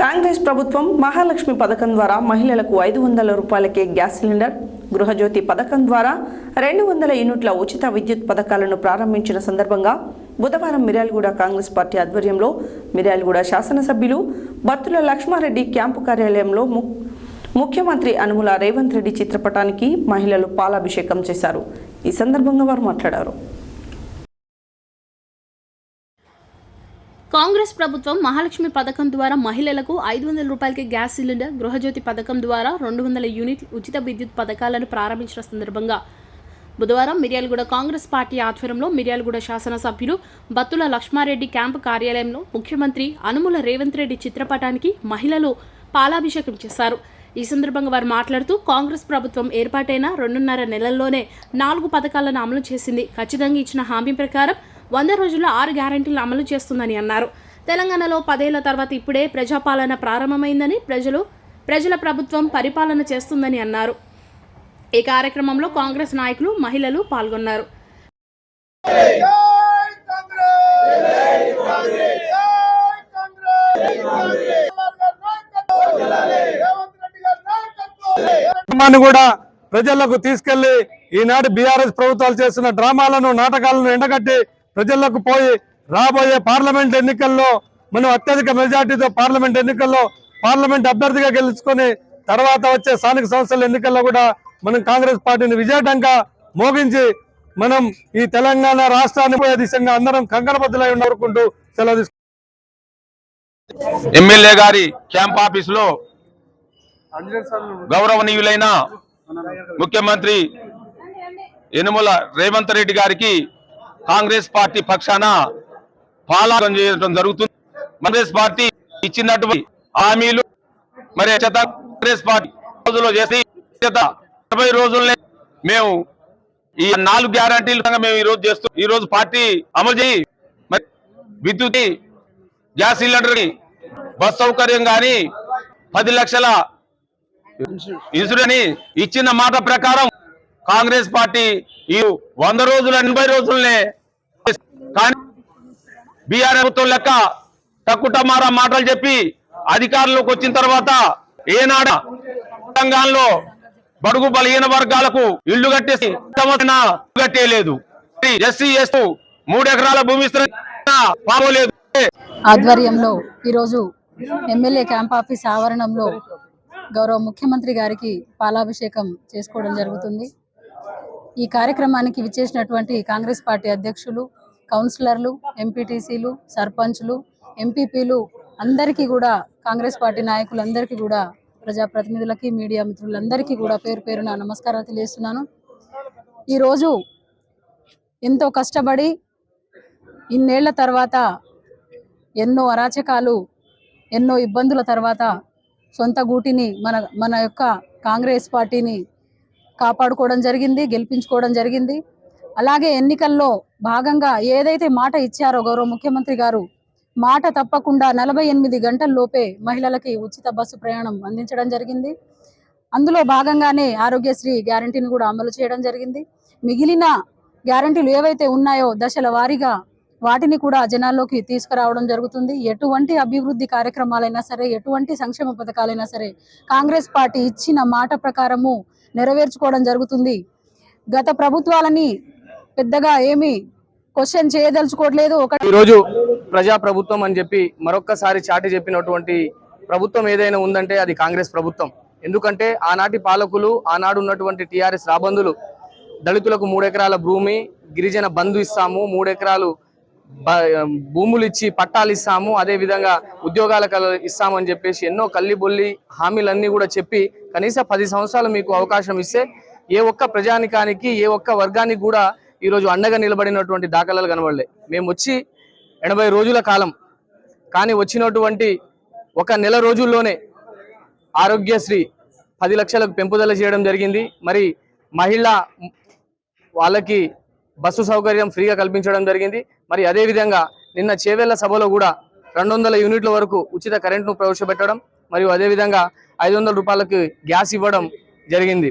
కాంగ్రెస్ ప్రభుత్వం మహాలక్ష్మి పథకం ద్వారా మహిళలకు ఐదు వందల రూపాయలకే గ్యాస్ సిలిండర్ గృహజ్యోతి పథకం ద్వారా రెండు వందల యూనిట్ల ఉచిత విద్యుత్ పథకాలను ప్రారంభించిన సందర్భంగా బుధవారం మిర్యాలగూడ కాంగ్రెస్ పార్టీ ఆధ్వర్యంలో మిర్యాలగూడ శాసనసభ్యులు బత్తుల లక్ష్మారెడ్డి క్యాంపు కార్యాలయంలో ము ముఖ్యమంత్రి అనుముల రేవంత్ రెడ్డి చిత్రపటానికి మహిళలు పాలాభిషేకం చేశారు. ఈ సందర్భంగా వారు మాట్లాడారు. కాంగ్రెస్ ప్రభుత్వం మహాలక్ష్మి పథకం ద్వారా మహిళలకు ఐదు వందల రూపాయలకి గ్యాస్ సిలిండర్ గృహజ్యోతి పథకం ద్వారా రెండు వందల యూనిట్ ఉచిత విద్యుత్ పథకాలను ప్రారంభించిన సందర్భంగా బుధవారం మిర్యాలగూడ కాంగ్రెస్ పార్టీ ఆధ్వర్యంలో మిర్యాలగూడ శాసనసభ్యులు బత్తుల లక్ష్మారెడ్డి క్యాంపు కార్యాలయంలో ముఖ్యమంత్రి అనుముల రేవంత్ రెడ్డి చిత్రపటానికి మహిళలు పాలాభిషేకం చేశారు. ఈ సందర్భంగా వారు మాట్లాడుతూ కాంగ్రెస్ ప్రభుత్వం ఏర్పాటైన రెండున్నర నెలల్లోనే నాలుగు పథకాలను అమలు చేసింది. ఖచ్చితంగా ఇచ్చిన హామీ ప్రకారం వంద రోజుల్లో ఆరు గ్యారంటీలు అమలు చేస్తుందని అన్నారు. తెలంగాణలో పదేళ్ళ తర్వాత ఇప్పుడే ప్రజాపాలన ప్రారంభమైందని ప్రజలు ప్రజల ప్రభుత్వం పరిపాలన చేస్తుందని అన్నారు. ఈ కార్యక్రమంలో కాంగ్రెస్ నాయకులు మహిళలు పాల్గొన్నారు. కూడా ప్రజలకు తీసుకెళ్ళి ఈనాడు బీఆర్ఎస్ ప్రభుత్వాలు చేస్తున్న డ్రామాలను నాటకాలను ఎండగట్టి ప్రజలకు పోయి రాబోయే పార్లమెంట్ ఎన్నికల్లో మనం అత్యధిక మెజార్టీతో పార్లమెంట్ ఎన్నికల్లో పార్లమెంట్ అభ్యర్థిగా గెలుచుకొని తర్వాత వచ్చే స్థానిక సంస్థల ఎన్నికల్లో కూడా మనం కాంగ్రెస్ పార్టీని విజయటంగా మోగించి మనం ఈ తెలంగాణ రాష్ట్రాన్ని పోయే దిశగా అందరం కంకణబద్దులై ఉండకుంటూ సెలవు ఎమ్మెల్యే గారి క్యాంప్ ఆఫీస్లో గౌరవనీయులైన ముఖ్యమంత్రి యనుమల రేవంత్ రెడ్డి గారికి కాంగ్రెస్ పార్టీ పక్షాన పాలన చేయడం జరుగుతుంది. కాంగ్రెస్ పార్టీ ఇచ్చినటువంటి హామీలు మరి కాంగ్రెస్ పార్టీ రోజుల్లో చేసి చేత ఇరవై రోజుల్నే మేము ఈ నాలుగు గ్యారంటీలు మేము ఈ రోజు చేస్తూ ఈ రోజు పార్టీ అమలు చేయి. మరి విద్యుత్ గ్యాస్ సిలిండర్ బస్ సౌకర్యం కానీ పది లక్షల ఇన్సూరెన్స్ ఇచ్చిన మాట ప్రకారం కాంగ్రెస్ పార్టీ ఈ వంద రోజుల ఎనభై రోజులనే కానీ బీఆర్ ప్రభుత్వం లెక్క తక్కుటమారా మాటలు చెప్పి అధికారంలోకి వచ్చిన తర్వాత ఏనాడ తెలంగాణలో బడుగు బలహీన వర్గాలకు ఇళ్ళు కట్టేసి కట్టేయలేదు ఎస్సీ ఎస్ మూడు ఎకరాల భూమి ఇస్తున్న ఆధ్వర్యంలో ఈరోజు ఎమ్మెల్యే క్యాంప్ ఆఫీస్ ఆవరణంలో గౌరవ ముఖ్యమంత్రి గారికి పాలాభిషేకం చేసుకోవడం జరుగుతుంది. ఈ కార్యక్రమానికి విచ్చేసినటువంటి కాంగ్రెస్ పార్టీ అధ్యక్షులు కౌన్సిలర్లు ఎంపీటీసీలు సర్పంచ్లు ఎంపీపీలు అందరికీ కూడా కాంగ్రెస్ పార్టీ నాయకులందరికీ కూడా ప్రజాప్రతినిధులకి మీడియా మిత్రులందరికీ కూడా పేరు పేరున నమస్కారాలు తెలియజేస్తున్నాను. ఈరోజు ఎంతో కష్టపడి ఇన్నేళ్ళ తర్వాత ఎన్నో అరాచకాలు ఎన్నో ఇబ్బందుల తర్వాత సొంత గూటిని మన మన యొక్క కాంగ్రెస్ పార్టీని కాపాడుకోవడం జరిగింది గెలిపించుకోవడం జరిగింది. అలాగే ఎన్నికల్లో భాగంగా ఏదైతే మాట ఇచ్చారో గౌరవ ముఖ్యమంత్రి గారు మాట తప్పకుండా నలభై ఎనిమిది గంటల లోపే మహిళలకి ఉచిత బస్సు ప్రయాణం అందించడం జరిగింది. అందులో భాగంగానే ఆరోగ్యశ్రీ గ్యారంటీని కూడా అమలు చేయడం జరిగింది. మిగిలిన గ్యారంటీలు ఏవైతే ఉన్నాయో దశల వారీగా వాటిని కూడా జనాల్లోకి తీసుకురావడం జరుగుతుంది. ఎటువంటి అభివృద్ధి కార్యక్రమాలైనా సరే ఎటువంటి సంక్షేమ పథకాలైనా సరే కాంగ్రెస్ పార్టీ ఇచ్చిన మాట ప్రకారము నెరవేర్చుకోవడం జరుగుతుంది. గత ప్రభుత్వాలని పెద్దగా ఏమీ క్వశ్చన్ చేయదలుచుకోవట్లేదు. ఒక ఈరోజు ప్రజా ప్రభుత్వం అని చెప్పి మరొక్కసారి చాటి చెప్పినటువంటి ప్రభుత్వం ఏదైనా ఉందంటే అది కాంగ్రెస్ ప్రభుత్వం. ఎందుకంటే ఆనాటి పాలకులు ఆనాడు ఉన్నటువంటి టిఆర్ఎస్ రాబందులు దళితులకు మూడెకరాల భూమి గిరిజన బంధు ఇస్తాము మూడెకరాలు భూములు ఇచ్చి పట్టాలు ఇస్తాము అదేవిధంగా ఉద్యోగాలకు ఉద్యోగాల ఇస్తామని చెప్పేసి ఎన్నో కల్లిబొల్లి హామీలన్నీ కూడా చెప్పి కనీసం పది సంవత్సరాలు మీకు అవకాశం ఇస్తే ఏ ఒక్క ప్రజానికానికి ఏ ఒక్క వర్గానికి కూడా ఈరోజు అండగా నిలబడినటువంటి దాఖలాలు కనబడలే. మేము వచ్చి ఎనభై రోజుల కాలం కానీ వచ్చినటువంటి ఒక నెల రోజుల్లోనే ఆరోగ్యశ్రీ పది లక్షలకు పెంపుదల చేయడం జరిగింది. మరి మహిళ వాళ్ళకి బస్సు సౌకర్యం ఫ్రీగా కల్పించడం జరిగింది. మరి అదే విధంగా నిన్న చేవేళ్ళ సభలో కూడా రెండు వందల యూనిట్ల వరకు ఉచిత కరెంట్ను ప్రవేశపెట్టడం మరియు అదేవిధంగా ఐదు వందల రూపాయలకు గ్యాస్ ఇవ్వడం జరిగింది.